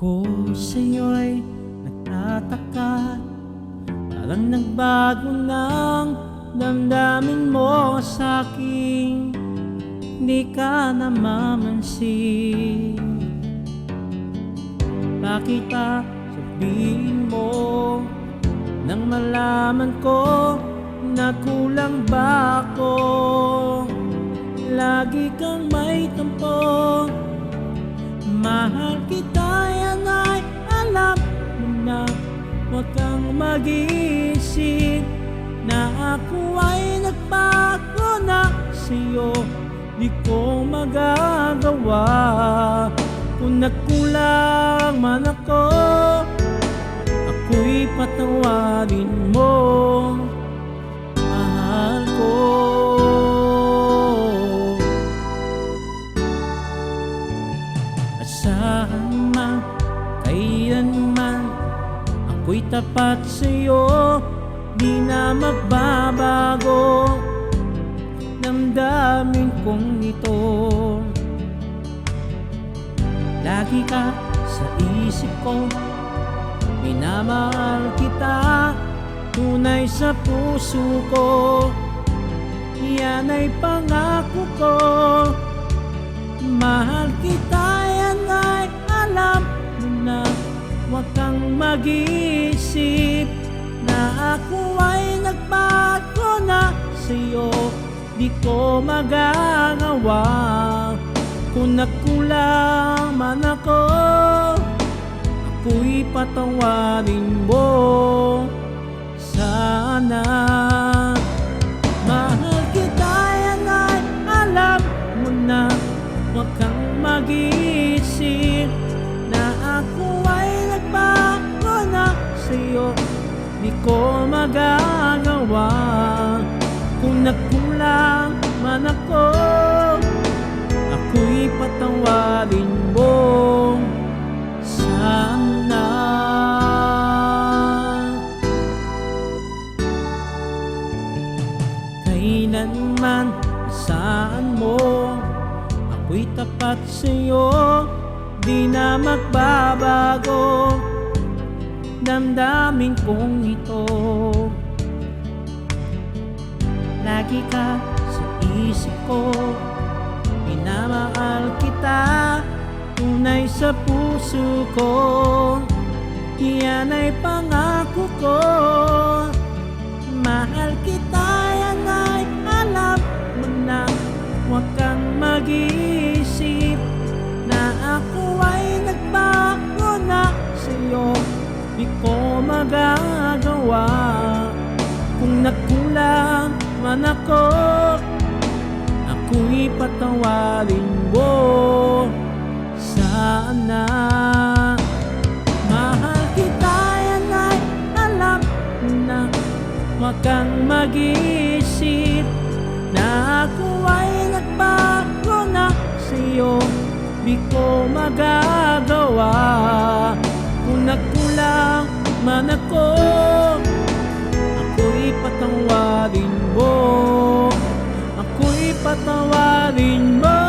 Ako sa'yo'y nagtataka Parang nagbago ng damdamin mo sa'kin Di ka namamansin. Bakit pa sabihin mo Nang malaman ko na kulang ba ako? Lagi kang may tampo. Mahal kita kang mag-iisip Na ako ay nagbago na sa'yo. Di ko magagawa. Kung nagkulang man ako Ako'y patawarin mo. Mahal ko. Asahan man, kailanman Ako'y tapat sa'yo Di na magbabago. Damdamin kong ito Lagi ka sa isip ko Minamahal kita. Tunay sa puso ko Yan ay pangako ko. Mahal kita Huwag kang mag-iisip Na ako ay nagbago na sa'yo. Di ko magagawa. Kung nagkulang man ako Ako'y patawarin mo. Sana Di ko magagawa. Kung nagkulang man ako Ako'y patawarin mo. Sana. Kailanman, saan mo? Ako'y tapat sa'yo. Di na magbabago Damdamin kong ito. Lagi ka sa isip ko Minamahal kita Tunay sa puso ko. Yan ay pangako ko. Mahal kita yan ay alam mo na Huwag kang mag-iisip ko magagawa. Kung nagkulang man ako Ako'y patawarin mo. Sana Mahal kita yan ay alam na Huwag kang mag-iisip Na ako ay nagbago na sa'yo. Di ko magagawa patawarin mo.